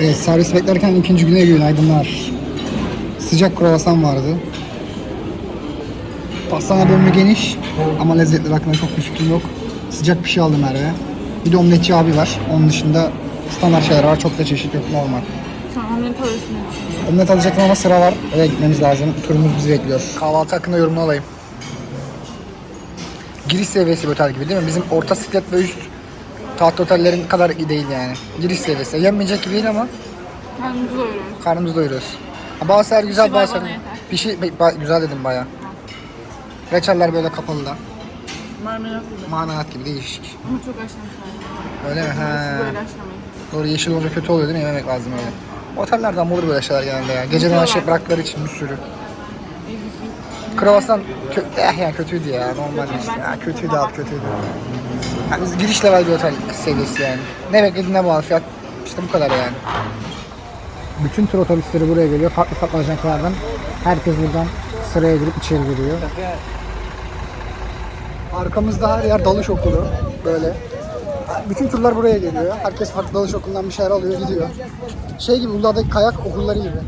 Evet servis beklerken ikinci güne günaydınlar. Sıcak kruvasan vardı. Pastane bölümü geniş ama lezzetleri hakkında çok bir fikrim yok. Sıcak bir şey aldım Merve. Bir de omletçi abi var. Onun dışında standart şeyler var. Çok da çeşit yok normal. Tamam omlet alırsın hepsini. Omlet alacaktım ama sıra var. Oraya gitmemiz lazım. Turumuz bizi bekliyor. Kahvaltı hakkında yorumunu alayım. Giriş seviyesi bir otel gibi değil mi? Bizim orta siklet ve üst taht otellerin kadar iyi değil yani. Giriş seviyesi. Yenmeyecek gibi değil ama Karnımızı doyuruyoruz. karnımızı doyuruyoruz. Ha, Bazı yer güzel, Pişi bazı bana yer... yeter. Pişi ba- güzel dedim baya. Reçeller böyle kapalı da. Marmelat gibi. Marmelat gibi değişik. Ama çok haşlamışlar. Öyle mi? Böyle haşlamayın. Doğru yeşil olunca kötü oluyor değil mi? Yememek lazım öyle. Otellerden bulur böyle şeyler genelde ya. Geceden şey bıraktıkları için bir sürü. Kruvasan kö eh ya kötüydü ya normal işte. Ya, kötüydü abi kötüydü. Yani giriş level bir otel seviyesi yani. Ne beklediğine bağlı fiyat işte bu kadar yani. Bütün tur otobüsleri buraya geliyor. Farklı farklı ajantalardan. Herkes buradan sıraya girip içeri giriyor. Arkamızda her yer dalış okulu. Böyle. Bütün turlar buraya geliyor. Herkes farklı dalış okulundan bir şeyler alıyor gidiyor. Şey gibi Uludağ'daki kayak okulları gibi.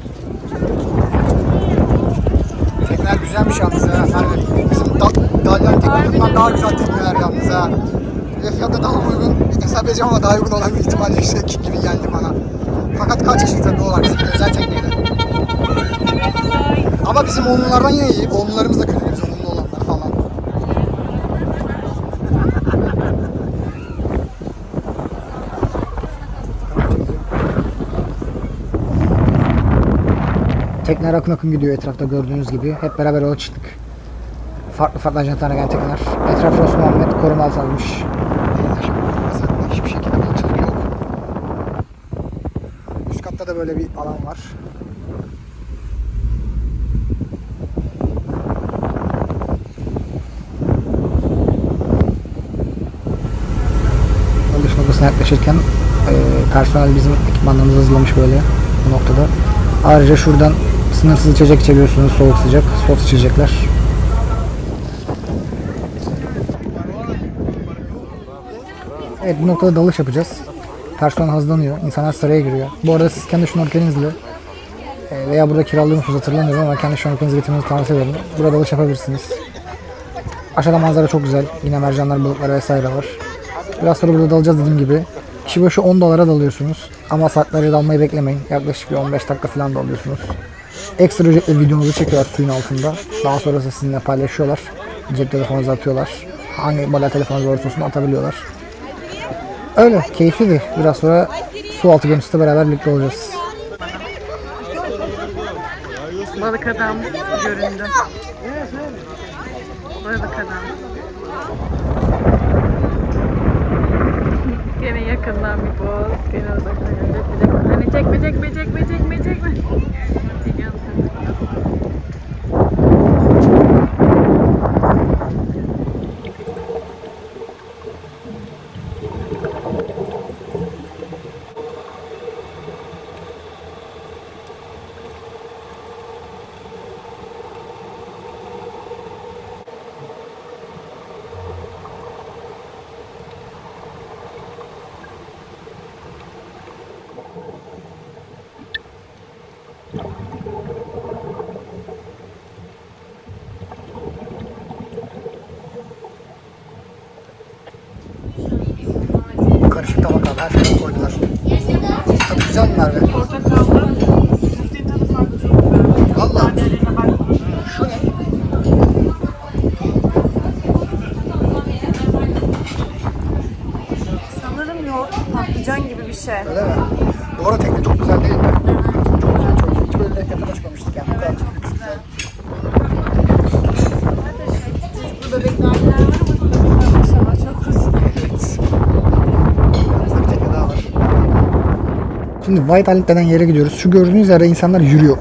Tekneler güzelmiş yalnız ha. Harbi. Bizim da, Dalyan teknelerinden daha güzel tekneler yalnız ha. Ve fiyatı daha uygun. Hesap edeceğim ama daha uygun olan bir ihtimal yüksek gibi geldi bana. Fakat kaç yaşında tabii o var. Bizim özel tekneler. Ama bizim onlardan yine iyi. Onlarımız da kötü. Olanlar falan. Tekneler akın akın gidiyor etrafta gördüğünüz gibi. Hep beraber yola çıktık. Farklı farklı ajantalara gelen tekneler. Etrafı Osman Muhammed koruma altına almış. Hiçbir şekilde balıkçılık yok. Üst katta da böyle bir alan var. Dalış noktasına yaklaşırken e, personel bizim ekipmanlarımızı hazırlamış böyle bu noktada. Ayrıca şuradan sınırsız içecek içebiliyorsunuz soğuk sıcak, soft içecekler. Evet bu noktada dalış yapacağız. Personel hazırlanıyor, insanlar sıraya giriyor. Bu arada siz kendi şnorkelinizle e, veya burada musunuz hatırlamıyorum ama kendi şnorkelinizi getirmenizi tavsiye ederim. Burada dalış yapabilirsiniz. Aşağıda manzara çok güzel. Yine mercanlar, balıklar vesaire var. Biraz sonra burada dalacağız dediğim gibi. Kişi başı 10 dolara dalıyorsunuz. Ama saatlerce dalmayı beklemeyin. Yaklaşık bir 15 dakika falan dalıyorsunuz. Ekstra ücretle videonuzu çekiyorlar suyun altında. Daha sonrasında sizinle paylaşıyorlar. Cep telefonunuzu atıyorlar. Hangi model telefonunuz olursa olsun atabiliyorlar. Öyle keyifliydi. Biraz sonra su altı görüntüsüyle beraber birlikte olacağız. Balık adam göründü. Balık adam. Gene yakından bir poz. Gene uzaktan görecek. Hani çekme çekme çekme çekme Tabak abi. Her şeyi koydular. Tadı güzel mi Merve? Portakallı. Müftenin tadı farklı çok güzel. Valla. Tanelerine bak. Şu ne? Sanırım yoğurt patlıcan gibi bir şey. Öyle mi? Bu arada tekne çok güzel değil mi? Çok güzel, çok iyi. Hiç böyle yataş açmamıştık yani. Bu kadar çok güzel. Bu bebeklerler var ama bu bebekler maşallah çok güzel. Evet. Yanımızda bir tekne daha var. Şimdi White Island denen yere gidiyoruz. Şu gördüğünüz yerde insanlar yürüyor.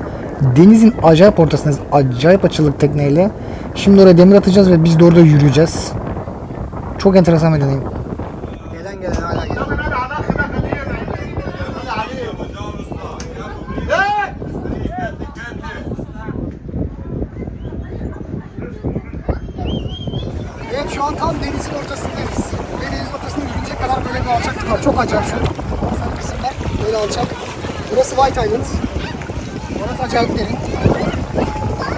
Denizin acayip ortasındayız. Acayip açılık tekneyle. Şimdi oraya demir atacağız ve biz de orada yürüyeceğiz. Çok enteresan bir deneyim. Gelen gelen hala geliyor. Evet şu an tam denizin ortasındayız. Ve denizin ortasında yürünecek kadar böyle bir alçaklık var. Çok acayip böyle alçak. Burası White Island. Orası acayip derin.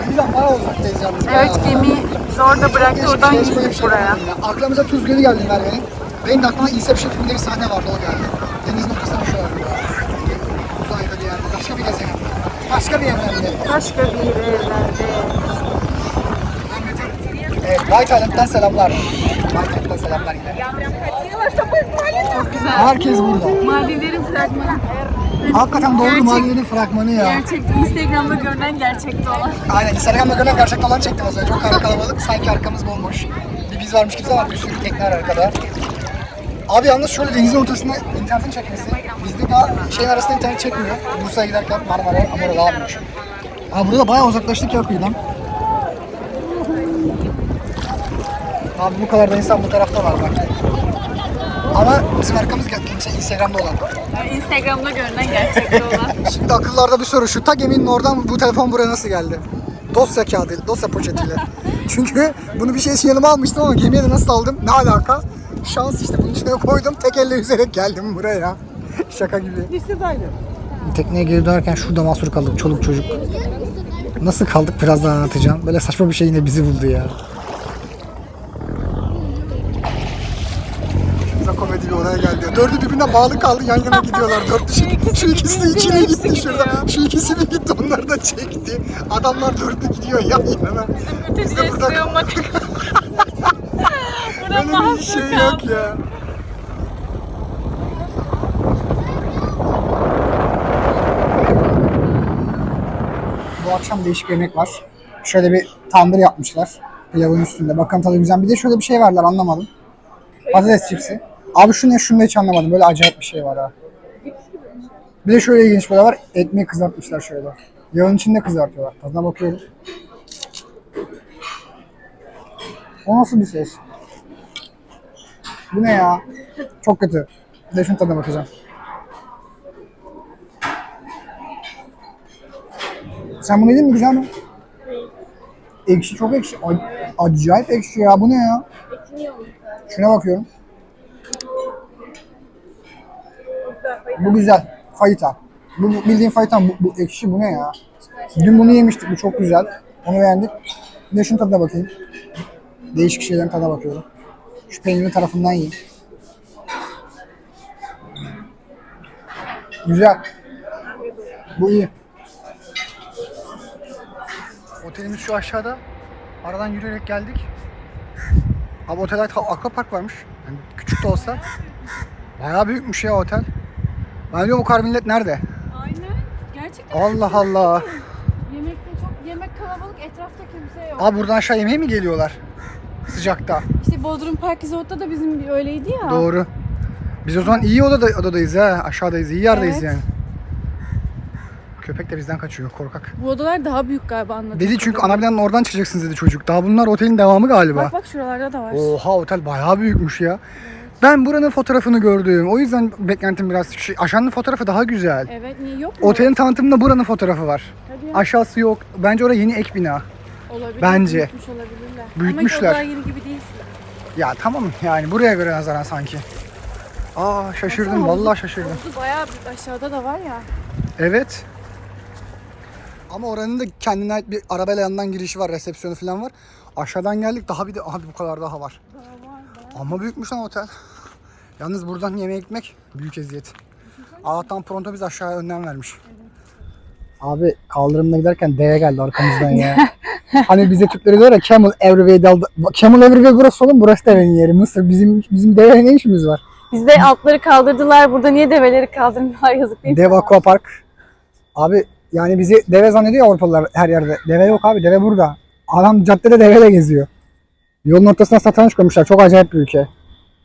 Bizden bayağı uzaktayız ya biz. Evet bayağı. gemi zorda bıraktı oradan şey, yüzdük şey buraya. Aklımıza Tuz Gölü geldi Merve'nin. Benim de aklıma Inception filminde bir sahne vardı o geldi. Deniz noktasına düşüyorlar böyle. Uzayda bir yerde. Başka bir gezegen. Başka bir evrende. Başka bir evrende. Evet, Island'dan selamlar. Island'dan selamlar yine. Çok güzel. Herkes burada. Maldivlerin fragmanı. Hakikaten doğru Gerçek- Maliye'nin fragmanı ya. Gerçek, Instagram'da görünen gerçekte olan. Aynen Instagram'da gören gerçekten olan çektim az önce. Çok kalabalık. Sanki arkamız bomboş. Bir biz varmış gibi ama bir sürü tekne var arkada. Abi yalnız şöyle denizin ortasında internetin çekmesi. Bizde daha şeyin arasında internet çekmiyor. Bursa'ya giderken Marmara ama orada daha büyük. Abi burada bayağı uzaklaştık ya kıyıdan. Abi bu kadar da insan bu tarafta var bak. Ama bizim arkamız kimse Instagram'da olan. Instagram'da görünen gerçekte olan. Şimdi akıllarda bir soru. Şu ta geminin oradan bu telefon buraya nasıl geldi? Dosya kağıdı, dosya poşetiyle. Çünkü bunu bir şey için yanıma almıştım ama gemiye de nasıl aldım? Ne alaka? Şans işte bunun içine koydum. Tek elle yüzerek geldim buraya. Şaka gibi. Tekneye geri dönerken şurada mahsur kaldık çoluk çocuk. Nasıl kaldık biraz daha anlatacağım. Böyle saçma bir şey yine bizi buldu ya. Şurada oraya geldi. Dördü birbirine bağlı kaldı yan yana gidiyorlar. Dört kişi. Şu ikisi de içine gitti şurada. Şu ikisi bir gitti onları da çekti. Adamlar dördü gidiyor yan yana. Biz de burada sığınmadık. Böyle bir şey yok ya. Bu akşam değişik bir yemek var. Şöyle bir tandır yapmışlar. Pilavın üstünde. Bakalım tadı güzel. Bir de şöyle bir şey verdiler anlamadım. Patates çipsi. Abi şu ne şunu da hiç anlamadım. Böyle acayip bir şey var ha. Bir de şöyle ilginç bir şey var. Ekmeği kızartmışlar şöyle. Yağın içinde kızartıyorlar. Tadına bakıyorum. O nasıl bir ses? Bu ne ya? Çok kötü. Bir de şunun tadına bakacağım. Sen bunu yedin mi? Güzel mi? Ekşi çok ekşi. Ac- acayip ekşi ya. Bu ne ya? Şuna bakıyorum. Bu güzel. Fayita. Bu bu bildiğin fayita. Bu, bu ekşi. Bu ne ya? Dün bunu yemiştik. Bu çok güzel. Onu beğendik. Bir de şunun tadına bakayım. Değişik şeylerin tadına bakıyorum. Şu peynirin tarafından yiyeyim. Güzel. Bu iyi. Otelimiz şu aşağıda. Aradan yürüyerek geldik. Abi otelde akvapark varmış. Yani küçük de olsa. Bayağı büyükmüş ya otel. Ben diyorum o kadar millet nerede? Aynen. Gerçekten Allah Allah. yemekte çok yemek kalabalık etrafta kimse yok. Abi buradan aşağı yemeğe mi geliyorlar? Sıcakta. İşte Bodrum Park Resort'ta da bizim bir öyleydi ya. Doğru. Biz o zaman iyi odada, odadayız ha. Aşağıdayız. iyi yerdeyiz Evet. yani. Köpek de bizden kaçıyor korkak. Bu odalar daha büyük galiba anladım. Dedi çünkü ana binanın oradan çıkacaksınız dedi çocuk. Daha bunlar otelin devamı galiba. Bak bak şuralarda da var. Oha otel bayağı büyükmüş ya. Ben buranın fotoğrafını gördüm. O yüzden beklentim biraz şey, aşağının fotoğrafı daha güzel. Evet niye yok mu? Otelin tanıtımında buranın fotoğrafı var. Hadi ya. Aşağısı yok. Bence orası yeni ek bina. Olabilir. bence. Büyütmüş olabilirler. Büyütmüşler. Ama odalar yeni gibi değil. Ya tamam yani buraya göre nazaran sanki. Aa şaşırdım Baksana, vallahi havuzu- şaşırdım. Havuzu bayağı büyük. aşağıda da var ya. Evet. Ama oranın da kendine ait bir arabayla yanından girişi var, resepsiyonu falan var. Aşağıdan geldik daha bir de abi bu kadar daha var. Daha var bayağı. Ama büyükmüş lan otel. Yalnız buradan yemeğe gitmek büyük eziyet. Allah'tan pronto biz aşağıya önlem vermiş. Abi kaldırımda giderken deve geldi arkamızdan ya. hani bize Türkleri diyor ya Camel Everyway daldı. Camel Everyway burası oğlum burası devenin yeri. Mısır bizim bizim deve ne işimiz var? Bizde altları kaldırdılar. Burada niye develeri kaldırmıyorlar yazık değil mi? Dev Aquapark. Abi yani bizi deve zannediyor Avrupalılar her yerde. Deve yok abi deve burada. Adam caddede deveyle geziyor. Yolun ortasına satranç koymuşlar. Çok acayip bir ülke.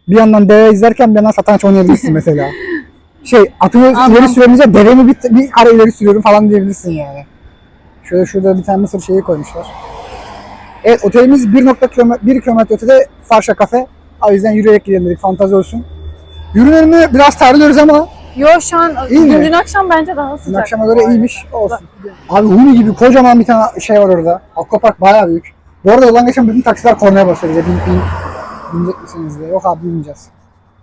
Bir yandan deve izlerken bir yandan satranç oynayabilirsin mesela. Şey atımı ileri süremeyince devemi bir, bir ara ileri sürüyorum falan diyebilirsin yani. Şöyle şurada bir tane mısır şeyi koymuşlar. Evet otelimiz 1.1 kilometre ötede Farşa Kafe. O yüzden yürüyerek gidelim dedik fantazi olsun. Mü? Biraz terliyoruz ama Yo şu an İyi mi? dün akşam bence daha Dün sıcak. akşama göre iyiymiş. Olsun. Abi Huni gibi kocaman bir tane şey var orada. Aquapark bayağı büyük. Bu arada yoldan geçen bütün taksiler kornaya basıyor bize. Bin, bin, binecek misiniz diye. Yok abi binmeyeceğiz.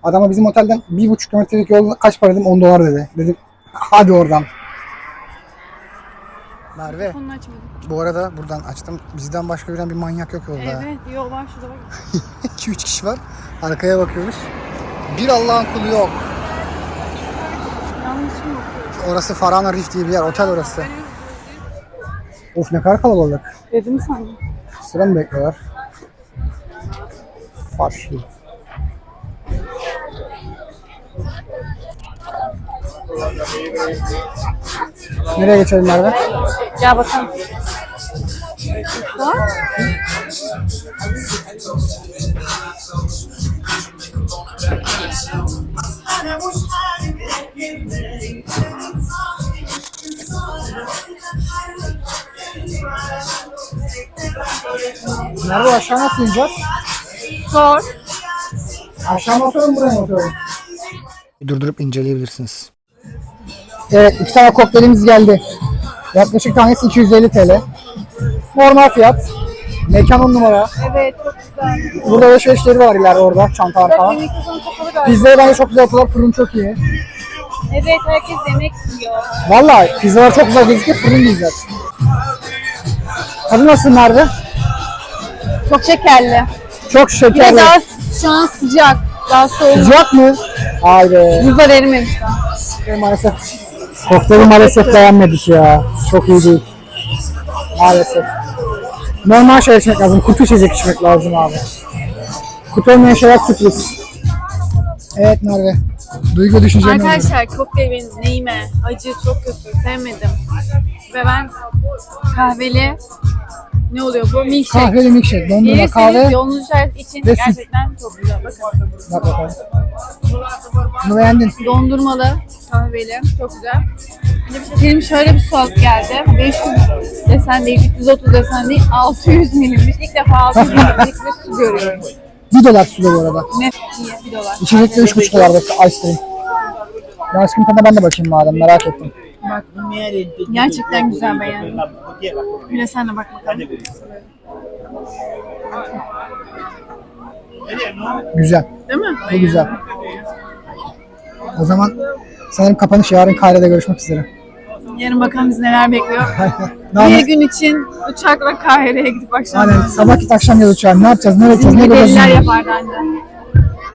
Adama bizim otelden bir buçuk kilometrelik yol kaç para dedim? 10 dolar dedi. Dedim hadi oradan. Merve Telefonunu açmadım. bu arada buradan açtım. Bizden başka gören bir manyak yok yolda. Evet yol var şurada bak. 2-3 kişi var. Arkaya bakıyoruz. Bir Allah'ın kulu yok. Yanlış mı? Orası Farana Reef diye bir yer. Otel orası. Of ne kadar kalabalık. Dedim sandım. Sıra mı bekliyorlar? Farşlı. Nereye geçelim Merve? Gel bakalım. Merve aşağı nasıl ineceğiz? Sor. Aşağı mı oturalım buraya mı? Durdurup inceleyebilirsiniz. Evet iki tane kokteylimiz geldi. Yaklaşık tanesi 250 TL. Normal fiyat. Mekan on numara. Evet çok güzel. Burada alışverişleri var ileride orada çantalar falan. kapalı galiba. Pizzayı bence çok güzel yapıyorlar. Fırın çok iyi. Evet herkes yemek yiyor. Valla pizzalar çok güzel gözüküyor. Fırın güzel. Tadı nasıl Merve? Çok şekerli. Çok şekerli. daha şu an sıcak. Daha soğuk. Sıcak mı? Haydi. Buzlar erimemiş daha. Şey, maalesef. Kokteyli maalesef beğenmedik ya. Çok iyi değil. Maalesef. Normal şey içmek lazım. Kutu içecek içmek lazım abi. Kutu olmayan şeyler sürpriz. Evet Merve. Duygu düşüncelerini alayım. Arkadaşlar kokteyl benim neyime? Acı çok kötü. Sevmedim. Ve ben kahveli ne oluyor bu? Milkshake. Kahveli milkshake, dondurma Gelirseniz kahve. yolunuz işaret için ve süt. gerçekten çok güzel. Bakın. Bak bakalım. Bunu beğendin. Dondurmalı, kahveli. Çok güzel. Bir de bir Benim şöyle bir su alıp geldi. 500 desen değil, 330 desen değil, 600 milimlik. İlk defa 600 milimlik bir su görüyorum. 1 dolar su bu arada. Ne iyi, bir dolar. İçecekte 3,5 dolar bak ice cream. Ben ice cream tadına ben de bakayım madem merak ettim. Gerçekten güzel beğendim. Bir de sen de bak bakalım. Güzel. Değil mi? Bu güzel. O zaman sanırım kapanış yarın Kahire'de görüşmek üzere. Yarın bakalım biz neler bekliyor. Bir gün için uçakla Kahire'ye gidip akşam Aynen sabah git akşam yol uçağı. Ne yapacağız? Nereye gideceğiz? Ne göreceğiz? deliler yapardı anne.